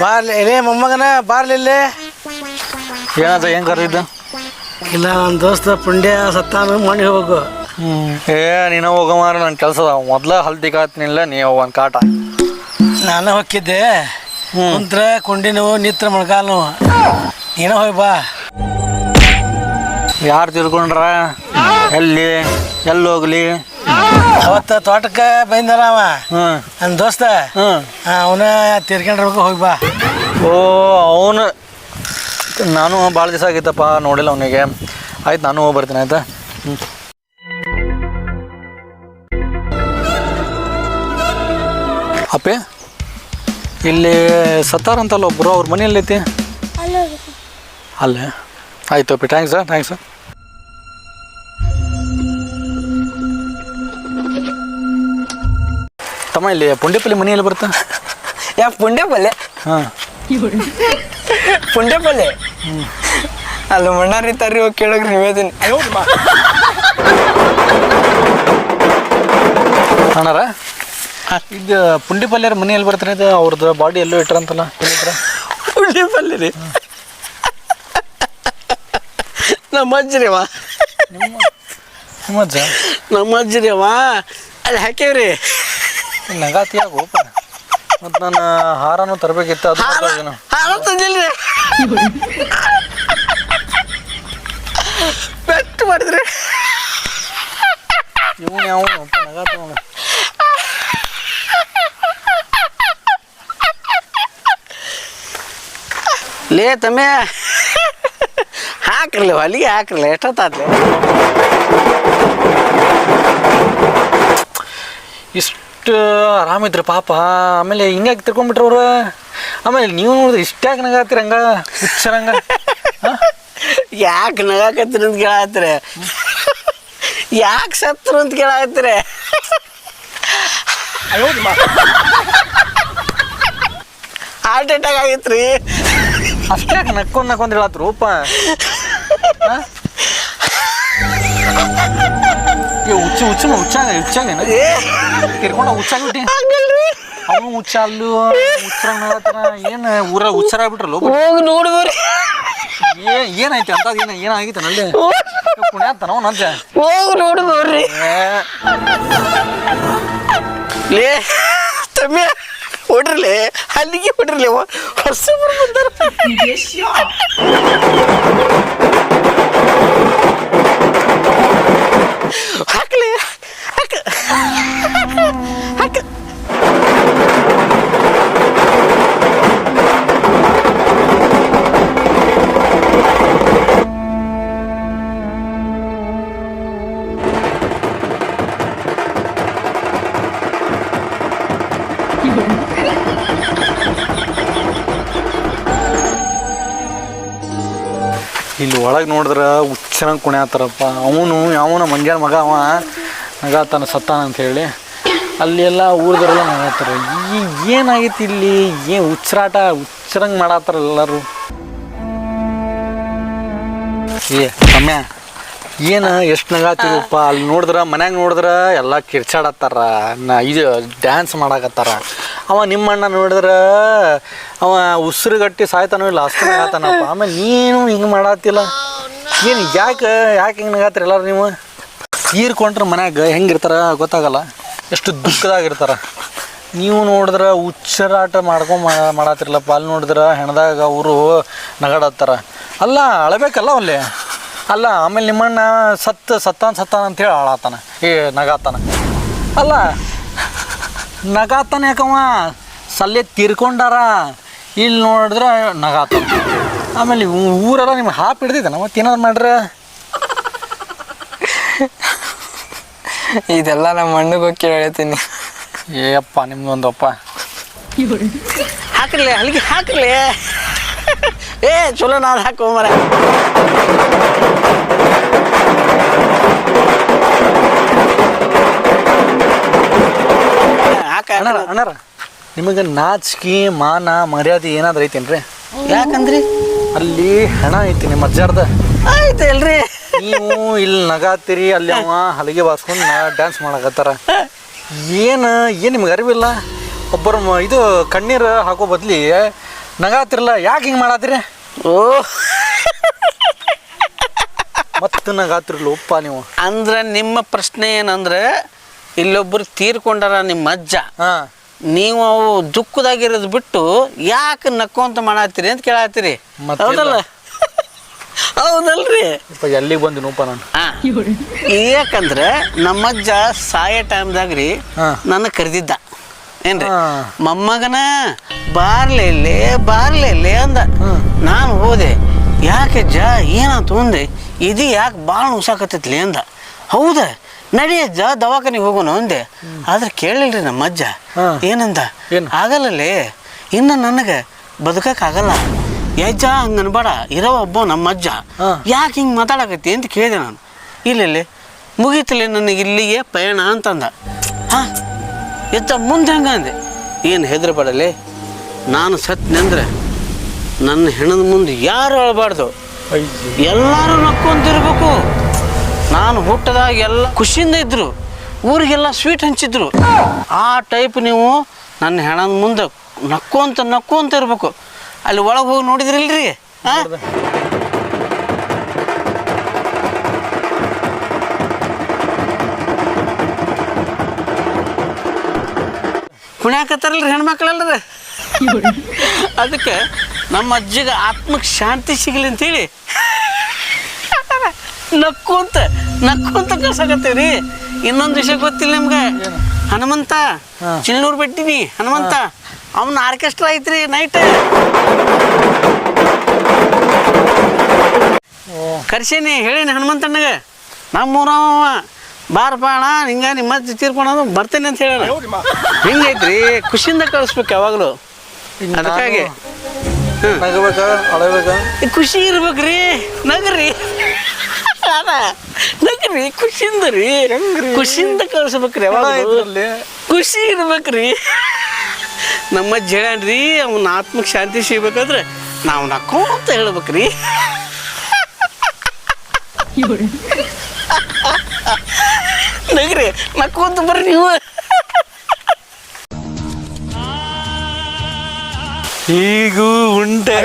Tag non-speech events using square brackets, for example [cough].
Barley ಎಲೆ ಮೊಮ್ಮಗನ barley ಇಲ್ಲಿ? ಏನದ ಹೆಂಗ್ ಕರೆದಿದ್ದು? ಇಲ್ಲ ನನ್ನ ದೋಸ್ತ ಪುಂಡ್ಯ ಸತ್ತಾನ ಮಣ್ಣಿ ಹೋಗು. ಏ ನೀನು ಹೋಗ ಮಾರ ನನ್ನ ಕೆಲಸದ. ಮೊದ್ಲ ಹಲ್ದಿ ಕಾತ್ನಿಲ್ಲ ನೀವು ಒಂದು ಕಾಟ. ನಾನು ಹೊಕ್ಕಿದ್ದೆ. ಕುಂತ್ರ ಕುಂಡಿ ನೋವು ನಿತ್ರ ಮೊಣಕಾಲು ನೋವು ನೀನ ಹೋಗಿ ಬಾ. ಯಾರು ತಿಳ್ಕೊಂಡ್ರ ಎಲ್ಲಿ? ಎಲ್ಲಿ ಹೋಗ್ಲಿ? ಅವತ್ತ ತೋಟಕ್ಕೆ ಬಂದಲ್ಲ ಅವ. ನನ್ನ ದೋಸ್ತ. ಹ್ಞೂ ಅವನ ತೀರ್ಕೊಂಡ್ರಬೇಕು ಹೋಗಿ ಬಾ. ಓ ಅವನು ನಾನು ಭಾಳ ದಿವಸ ಆಗಿತ್ತಪ್ಪ ನೋಡಿಲ್ಲ ಅವನಿಗೆ. ಆಯ್ತು ನಾನು ಹೋಗಿ ಬರ್ತೀನಿ ಆಯ್ತಾ? ಹ್ಞೂ ಅಪ್ಪೆ ಇಲ್ಲಿ ಸತ್ತಾರ ಅಂತಲ್ಲ ಒಬ್ಬರು ಅವ್ರ ಮನೆಯಲ್ಲಿ ಐತಿ ಅಲ್ಲೇ? ಆಯ್ತು ಅಪ್ಪಿ ಥ್ಯಾಂಕ್ಸ್ ಥ್ಯಾಂಕ್ಸ್ ತಮ್ಮ ಇಲ್ಲಿ ಪುಂಡಿಪಲ್ಲಿ ಮನೆಯಲ್ಲಿ ಬರ್ತಾ ಯಾ ಪುಂಡೆ ಪಲ್ಲೆ ಹಾಂ. ಪುಂಡೆ ಪಲ್ಲೆ ಅಲ್ಲಿ ಮಣ್ಣಾರಿ ತರ್ರಿ ಹೋಗಿ ಕೇಳೋಗ್ರಿ ನಿವೇದಿನಿ ಅಣ್ಣಾರ? ಇದು ಪುಂಡಿ ಪಲ್ಯರ ಮನೆಯಲ್ಲಿ ಬರ್ತಾನೆ ಇದು ಅವ್ರದ್ದು ಬಾಡಿ ಎಲ್ಲೋ ಇಟ್ರಂತಲ್ಲ ಹೇಳಿದ್ರ ಪುಂಡಿ ಪಲ್ಯ ರೀ ನಮ್ಮ ಅಜ್ಜಿರಿವ ನಿಮ್ಮ ಅಜ್ಜ? ನಮ್ಮ ಅಜ್ಜಿರಿವ ಅಲ್ಲಿ ಹಾಕ್ಯವ್ರಿ ನಗಾತಿ ಯಾಕೋಪ ಮತ್ತು ನಾನು ಹಾರನೂ ತರಬೇಕಿತ್ತು ಅದು ಏನು. ಹಾರ ತಂದಿಲ್ರಿ. ಬೆಟ್ಟು ಮಾಡಿದ್ರಿ. ಇವ್ನು ಯಾವ ನಗಾತ ಅವನು. ಲೇ ತಮ್ಮ ಹಾಕ್ರಲ್ಲ ಹೊಲಿಗೆ ಹಾಕ್ರಲ್ಲ ಎಷ್ಟೊತ್ತಾತ್ಲಿ? ಇಷ್ಟು ಆರಾಮಿದ್ರಿ ಪಾಪ. ಆಮೇಲೆ ಹಿಂಗಾಗಿ ತಿರ್ಕೊಂಡ್ಬಿಟ್ರು ಅವ್ರು? ಆಮೇಲೆ ನೀವು ನೋಡಿದ್ರೆ ಇಷ್ಟ್ಯಾಕೆ ನಗಾತಿರ ಹಂಗ? ಹುಚ್ಚರಂಗ ಯಾಕೆ ನಗಾಕತ್ತಿರ ಅಂತ ಕೇಳತ್ತಿರ? ಯಾಕೆ ಸತ್ರು ಅಂತ ಕೇಳತ್ತಿರ? ಹಾರ್ಟ್ ಅಟ್ಯಾಕ್ ಆಗೈತ್ರಿ. ಅಷ್ಟೇ ನಕ್ಕೊಂಡ್ ನಕ್ಕೊಂಡ್ ಹೇಳತ್ರು ರೂಪ? ಹುಚ್ಚು ಹುಚ್ಚು ಹುಚ್ಚಾಗ ಹುಚ್ಚಾಗೇನ ಏ ತಿರ್ಕೊಂಡ ಹುಚ್ಚಾಗ್ಬಿಟ್ಟಿ ಹಂಗಲ್ರಿ ಅವನು ಹುಚ್ಚ ಅಲ್ಲು ಹುಚ್ಚರಂಗ ನಗತ್ತಾರ ಏನು ಊರಾಗ ಹುಚ್ಚರಾಗ್ಬಿಟ್ರಲ್ಲ ಹೋಗಿ ನೋಡಿ ಬರ್ರಿ ಏ ಏನೈತಿ ಅಂತ ಏನ ಏನಾಗೈತೆ ನಲ್ಲಿ ಪುಣ್ಯ ಅಂತ ನಾವು ನಂಜ ಹೋಗಿ ನೋಡಿ ಬರ್ರಿ ಲೇ ತಮ್ಮೆ ಹೊಡ್ರಲಿ ಅಲ್ಲಿಗೆ ಹೊಡ್ರಲಿ ಹೊಸಬ್ರು ಬಂದಾರ ಇಲ್ಲಿ ಒಳಗೆ ನೋಡಿದ್ರೆ ಹುಚ್ಚನ ಕುಣ್ಯಾತಾರಪ್ಪ. ಅವನು, ಯಾವನ ಮಂಗ್ಯಾನ ಮಗ ಅವ, ನಗಾತಾನ, ಸತ್ತಾನ ಅಂತ ಹೇಳಿ ಅಲ್ಲಿ ಎಲ್ಲ ಊರ್ದವರೆಲ್ಲ ನಗಾತಾರೆ. ಈ ಏನಾಗೈತಿ ಇಲ್ಲಿ? ಏನು ಹುಚ್ಚರಾಟ, ಹುಚ್ಚರಂಗೆ ಮಾಡತ್ತಾರ ಎಲ್ಲರೂ? ಏ ಸಮಯ ಏನು ಎಷ್ಟು ನಗಾತಿರಪ್ಪ ಅಲ್ಲಿ ನೋಡಿದ್ರೆ, ಮನ್ಯಾಗ ನೋಡಿದ್ರೆ ಎಲ್ಲ ಕಿರ್ಚಾಡತ್ತಾರ. ನಾ ಇದು ಡ್ಯಾನ್ಸ್ ಮಾಡಾಕತ್ತಾರ. ಅವ ನಿಮ್ಮ ಅಣ್ಣ ನೋಡಿದ್ರ ಉಸಿರುಗಟ್ಟಿ ಸಾಯ್ತಾನೋ ಇಲ್ಲ, ಅಷ್ಟು ಆಗತ್ತಾನಪ್ಪ ಆಮೇಲೆ ನೀನು ಹಿಂಗೆ ಮಾಡತ್ತಿಲ್ಲ ಏನು ಯಾಕೆ ಯಾಕೆ ಹಿಂಗೆ ನಗಾತ್ರಿ ಎಲ್ಲಾರು ನೀವು? ತೀರ್ಕೊಂಡ್ರೆ ಮನ್ಯಾಗ ಹೆಂಗಿರ್ತಾರ ಗೊತ್ತಾಗಲ್ಲ. ಎಷ್ಟು ದುಃಖದಾಗಿರ್ತಾರ ನೀವು ನೋಡಿದ್ರೆ ಹುಚ್ಚರಾಟ ಮಾಡ್ಕೊಂಡು ಮಾಡತ್ತಿರಲಪ್ಪ ಅಲ್ಲಿ ನೋಡಿದ್ರೆ ಹೆಣದಾಗ ಅವರು ನಗಾಡತ್ತಾರ. ಅಲ್ಲ, ಅಳಬೇಕಲ್ಲ ಅಲ್ಲಿ ಅಲ್ಲ, ಆಮೇಲೆ ನಿಮ್ಮಣ್ಣ ಸತ್ತ ಸತ್ತಾನ ಸತ್ತಾನ ಅಂತೇಳಿ ಆಳಾತಾನ ಏ, ನಗಾತಾನ. ಅಲ್ಲ, ನಗಾತಾನೆ ಯಾಕವ ಸಲ್ಲೆ ತೀರ್ಕೊಂಡಾರ. ಇಲ್ಲಿ ನೋಡಿದ್ರೆ ನಗಾತ ಆಮೇಲೆ ಊರೆಲ್ಲ ನಿಮ್ಗೆ ಹಾಪ್ ಹಿಡ್ದಿದ್ದಾನ ನಾವು ಏನಾದ್ರು ಮಾಡ್ರ? ಇದೆಲ್ಲ ನಮ್ಮ ಮಣ್ಣಿಗೆ ಹೋಗಿ ಕೇಳ್ತೀನಿ ಏಯಪ್ಪ ನಿಮ್ದೊಂದಪ್ಪ ಹಾಕಿರ್ಲಿ ಅಲ್ಲಿಗೆ ಹಾಕ್ರಲಿ. ಏ ಚಲೋ ನಾನು ಹಾಕೋ ಮರ ಹಾಕ ಅಣ್ಣರ ಅಣ್ಣಾರ? ನಿಮಗೆ ನಾಚಿಕೆ ಮಾನ ಮರ್ಯಾದೆ ಏನಾದ್ರೂ ಐತೇನ್ರಿ? ಯಾಕಂದ್ರಿ? ಅಲ್ಲಿ ಹಣ ಐತಿ ನಿಮ್ಮ ಅಜ್ಜಾರ್ದ. ಆಯ್ತು ನೀವು ಇಲ್ಲಿ ನಗಾತಿರಿ ಅಲ್ಲಿ ಅವ ಹಲಗೆ ಬಾಸ್ಕೊಂಡು ಡ್ಯಾನ್ಸ್ ಮಾಡಕತ್ತಾರ. ಏನು ಏನು ನಿಮ್ಗೆ ಅರಿವಿಲ್ಲ? ಒಬ್ಬರು ಇದು ಕಣ್ಣೀರು ಹಾಕೋ ಬದ್ಲಿ ನಗಾತಿರಲ್ಲ ಯಾಕೆ ಹಿಂಗೆ ಮಾಡತ್ತೀರಿ? ಓ. ಮತ್ತೆ ನಗಾತಿರ್ಲ ಉಪ್ಪ ನೀವು. ಅಂದ್ರೆ ನಿಮ್ಮ ಪ್ರಶ್ನೆ ಏನಂದ್ರೆ ಇಲ್ಲೊಬ್ರು ತೀರ್ಕೊಂಡಾರ ನಿಮ್ಮ ಅಜ್ಜ. ಹಾಂ. ನೀವು ಅವು ದುಃಖದಾಗಿರೋದು ಬಿಟ್ಟು ಯಾಕೆ ನಕ್ಕೊಂತ ಮಾಡತ್ತೀರಿ ಅಂತ ಕೇಳತ್ತೀರಿ. ಹೌದಲ್ಲ? [laughs] ಹೌದಲ್ರಿ. ಇಪ್ಪ ಎಲ್ಲಿಗೆ ಬಂದಿನಪ್ಪ ನಾನು? ಯಾಕಂದ್ರೆ ನಮ್ಮಜ್ಜ ಸಾಯೋ ಟೈಮ್ದಾಗ ರೀ ಹಾ. ನನ್ನ ಕರೆದಿದ್ದ. ಏನ್ರಿ? ಹಾ. ಮೊಮ್ಮಗನ ಬಾರ್ಲೆಲ್ಲೇ ಬಾರ್ಲೆಲ್ಲೇ ಅಂದ. ನಾನು ಹೋದೆ. ಯಾಕೆ ಅಜ್ಜ ಏನಂತ ಅಂದೆ? ಇದು ಯಾಕೆ ಭಾಳ ಹುಸಾಕತ್ತೈತ್ಲಿ ಅಂದ. ಹೌದ? ನಡಿ ಅಜ್ಜ ದವಾಖಾನಿಗೆ ಹೋಗೋಣ ಅಂದೆ. ಆದ್ರೆ ಕೇಳಿಲ್ರಿ ನಮ್ಮ ಅಜ್ಜ ಹಾ. ಏನಂದ? ಏನು? ಆಗಲ್ಲಲೇ. ಇನ್ನು ನನಗೆ ಬದುಕಕ್ಕಾಗಲ್ಲ ಯಜ್ಜ ಹಂಗೆ ಅನ್ಬೇಡ ಇರೋ ಒಬ್ಬ ನಮ್ಮ ಅಜ್ಜ ಹಾ. ಯಾಕೆ ಹಿಂಗೆ ಮಾತಾಡಕತ್ತಿ ಅಂತ ಕೇಳಿದೆ ನಾನು. ಇಲ್ಲ ಮುಗೀತಲೆ ನನಗೆ ಇಲ್ಲಿಗೆ ಪಯಣ ಅಂತಂದ. ಹಾಂ. ಎತ್ತ ಮುಂದೆ ಹಂಗ ಅಂದೆ. ಏನು ಹೆದರಬೇಡಲೆ ನಾನು ಸತ್ನೆಂದ್ರೆ ನನ್ನ ಹೆಣದ ಮುಂದೆ ಯಾರು ಅಳಬಾರ್ದು? ಎಲ್ಲರೂ ನಕ್ಕೊಂತಿರ್ಬೇಕು ನಾನು ಹುಟ್ಟದಾಗ ಎಲ್ಲ ಖುಷಿಯಿಂದ ಇದ್ರು. ಊರಿಗೆಲ್ಲ ಸ್ವೀಟ್ ಹಂಚಿದ್ರು. ಆ ಟೈಪ್ ನೀವು ನನ್ನ ಹೆಣದ ಮುಂದೆ ನಕ್ಕೊಂತ ನಕ್ಕೊಂತ ಇರ್ಬೇಕು. ಅಲ್ಲಿ ಒಳಗೆ ಹೋಗಿ ನೋಡಿದ್ರಿಲ್ರಿ? ಹಾಂ ಕುಣ್ಯಾಕತ್ತಾರಲ್ರಿ ಹೆಣ್ಮಕ್ಳಲ್ರಿ? ಅದಕ್ಕೆ ನಮ್ಮ ಅಜ್ಜಿಗೆ ಆತ್ಮಕ್ಕೆ ಶಾಂತಿ ಸಿಗಲಿ ಅಂತೇಳಿ ನಕ್ಕೊಂತ ನಕ್ಕೊಂತ ಕಳ್ಸಕತ್ತೀವ್ರಿ ಇನ್ನೊಂದು ವಿಷಯ ಗೊತ್ತಿಲ್ಲ ನಿಮ್ಗೆ. ಹನುಮಂತ ಚಿಲ್ನೂರ್ ಬಿಟ್ಟಿನಿ ಹನುಮಂತ. ಅವನ ಆರ್ಕೆಸ್ಟ್ರಾ ಐತ್ರಿ ನೈಟ್ ಕರ್ಸೇನಿ ಹೇಳೀನಿ ಹನುಮಂತಣ್ಣಗೆ ನಮ್ಮೂರವ ಬಾರ್ ಅಣ್ಣ ಹಿಂಗ ನಿಮ್ಮ ತೀರ್ಕೊಳೋದು ಬರ್ತೇನೆ ಅಂತ ಹೇಳೋಣ ಹಿಂಗೈತ್ರಿ? ಖುಷಿಯಿಂದ ಕಳಿಸ್ಬೇಕು ಯಾವಾಗಲೂ. ಅದಕ್ಕಾಗಿ. ಖುಷಿ ಇರ್ಬೇಕ್ರಿ. ನಗ್ರಿ. ಅದ ನಗ್ರಿ ಖುಷಿಯಿಂದ ರೀ ಖುಷಿಯಿಂದ ಕಳಿಸ್ಬೇಕ್ರಿ ಯಾವಾಗ ಖುಷಿ ಇರ್ಬೇಕ್ರಿ. ನಮ್ಮ ಜೇಳ್ರಿ ಅವನ ಆತ್ಮಕ್ಕೆ ಶಾಂತಿ ಸಿಗ್ಬೇಕಾದ್ರೆ ನಾವು ಅಂತ ಹೇಳ್ಬೇಕ್ರಿ. ನಗ್ರಿ ನಕ್ಕೊಂತ ಬರ್ರಿ ನೀವು. ಈಗೂ ಉಂಟೆ.